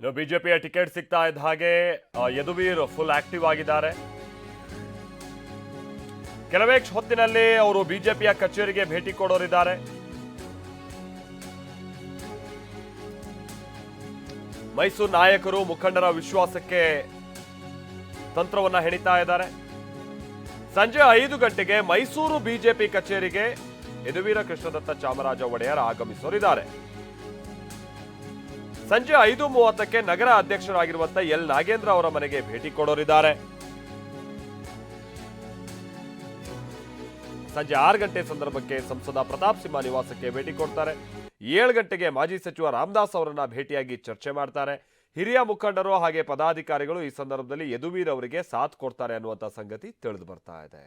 ಇನ್ನು ಬಿಜೆಪಿಯ ಟಿಕೆಟ್ ಸಿಗ್ತಾ ಇದ್ದ ಹಾಗೆ ಯದುವೀರ್ ಫುಲ್ ಆಕ್ಟಿವ್ ಆಗಿದ್ದಾರೆ. ಕೆಲವೇ ಹೊತ್ತಿನಲ್ಲಿ ಅವರು ಬಿಜೆಪಿಯ ಕಚೇರಿಗೆ ಭೇಟಿ ಕೊಡೋರಿದ್ದಾರೆ. ಮೈಸೂರು ನಾಯಕರು ಮುಖಂಡರ ವಿಶ್ವಾಸಕ್ಕೆ ತಂತ್ರವನ್ನ ಹೆಣಿತಾ ಇದ್ದಾರೆ. ಸಂಜೆ ಐದು ಗಂಟೆಗೆ ಮೈಸೂರು ಬಿಜೆಪಿ ಕಚೇರಿಗೆ ಯದುವೀರ ಕೃಷ್ಣದತ್ತ ಚಾಮರಾಜ ಒಡೆಯರ್ ಆಗಮಿಸೋರಿದ್ದಾರೆ. ಸಂಜೆ ಐದು ಮೂವತ್ತಕ್ಕೆ ನಗರ ಅಧ್ಯಕ್ಷರಾಗಿರುವಂತ ಎಲ್ ನಾಗೇಂದ್ರ ಅವರ ಮನೆಗೆ ಭೇಟಿ ಕೊಡೋರಿದ್ದಾರೆ. ಸಂಜೆ ಆರು ಗಂಟೆ ಸಂದರ್ಭಕ್ಕೆ ಸಂಸದ ಪ್ರತಾಪ್ ಸಿಂಹ ನಿವಾಸಕ್ಕೆ ಭೇಟಿ ಕೊಡ್ತಾರೆ. ಏಳು ಗಂಟೆಗೆ ಮಾಜಿ ಸಚಿವ ರಾಮದಾಸ್ ಅವರನ್ನ ಭೇಟಿಯಾಗಿ ಚರ್ಚೆ ಮಾಡ್ತಾರೆ. ಹಿರಿಯ ಮುಖಂಡರು ಹಾಗೆ ಪದಾಧಿಕಾರಿಗಳು ಈ ಸಂದರ್ಭದಲ್ಲಿ ಯದುವೀರ್ ಅವರಿಗೆ ಸಾಥ್ ಕೊಡ್ತಾರೆ ಅನ್ನುವಂಥ ಸಂಗತಿ ತಿಳಿದು ಬರ್ತಾ ಇದೆ.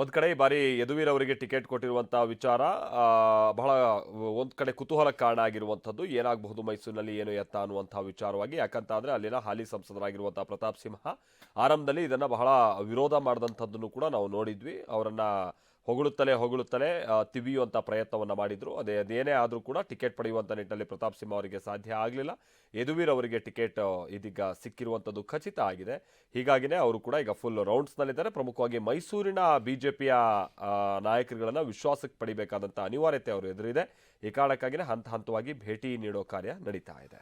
ಒಂದ್ ಕಡೆ ಈ ಬಾರಿ ಯದುವೀರ್ ಅವರಿಗೆ ಟಿಕೆಟ್ ಕೊಟ್ಟಿರುವಂಥ ವಿಚಾರ ಬಹಳ ಒಂದು ಕಡೆ ಕುತೂಹಲ ಕಾರಣ ಆಗಿರುವಂಥದ್ದು. ಏನಾಗಬಹುದು ಮೈಸೂರಿನಲ್ಲಿ ಏನು ಎತ್ತ ಅನ್ನುವಂಥ ವಿಚಾರವಾಗಿ. ಯಾಕಂತಾದರೆ ಅಲ್ಲಿನ ಹಾಲಿ ಸಂಸದರಾಗಿರುವಂಥ ಪ್ರತಾಪ್ ಸಿಂಹ ಆರಂಭದಲ್ಲಿ ಇದನ್ನ ಬಹಳ ವಿರೋಧ ಮಾಡಿದಂಥದ್ದನ್ನು ಕೂಡ ನಾವು ನೋಡಿದ್ವಿ. ಅವರನ್ನ ಹೊಗಳುತ್ತಲೇ ಹೊಗಳುತ್ತಲೇ ತಿವಿಯುವಂಥ ಪ್ರಯತ್ನವನ್ನು ಮಾಡಿದರು. ಅದೇ, ಅದೇನೇ ಆದರೂ ಕೂಡ ಟಿಕೆಟ್ ಪಡೆಯುವಂಥ ನಿಟ್ಟಿನಲ್ಲಿ ಪ್ರತಾಪ್ ಸಿಂಹ ಅವರಿಗೆ ಸಾಧ್ಯ ಆಗಲಿಲ್ಲ. ಯದುವೀರ್ ಅವರಿಗೆ ಟಿಕೆಟ್ ಇದೀಗ ಸಿಕ್ಕಿರುವಂಥದ್ದು ಖಚಿತ ಆಗಿದೆ. ಹೀಗಾಗಿನೇ ಅವರು ಕೂಡ ಈಗ ಫುಲ್ ರೌಂಡ್ಸ್ನಲ್ಲಿದ್ದಾರೆ ಪ್ರಮುಖವಾಗಿ ಮೈಸೂರಿನ ಬಿ ಜೆ ಪಿಯ ನಾಯಕರುಗಳನ್ನು ವಿಶ್ವಾಸಕ್ಕೆ ಪಡಿಬೇಕಾದಂಥ ಅನಿವಾರ್ಯತೆ ಅವರು ಎದುರಿದೆ. ಈ ಕಾರಣಕ್ಕಾಗಿನೇ ಹಂತ ಹಂತವಾಗಿ ಭೇಟಿ ನೀಡೋ ಕಾರ್ಯ ನಡೀತಾ ಇದೆ.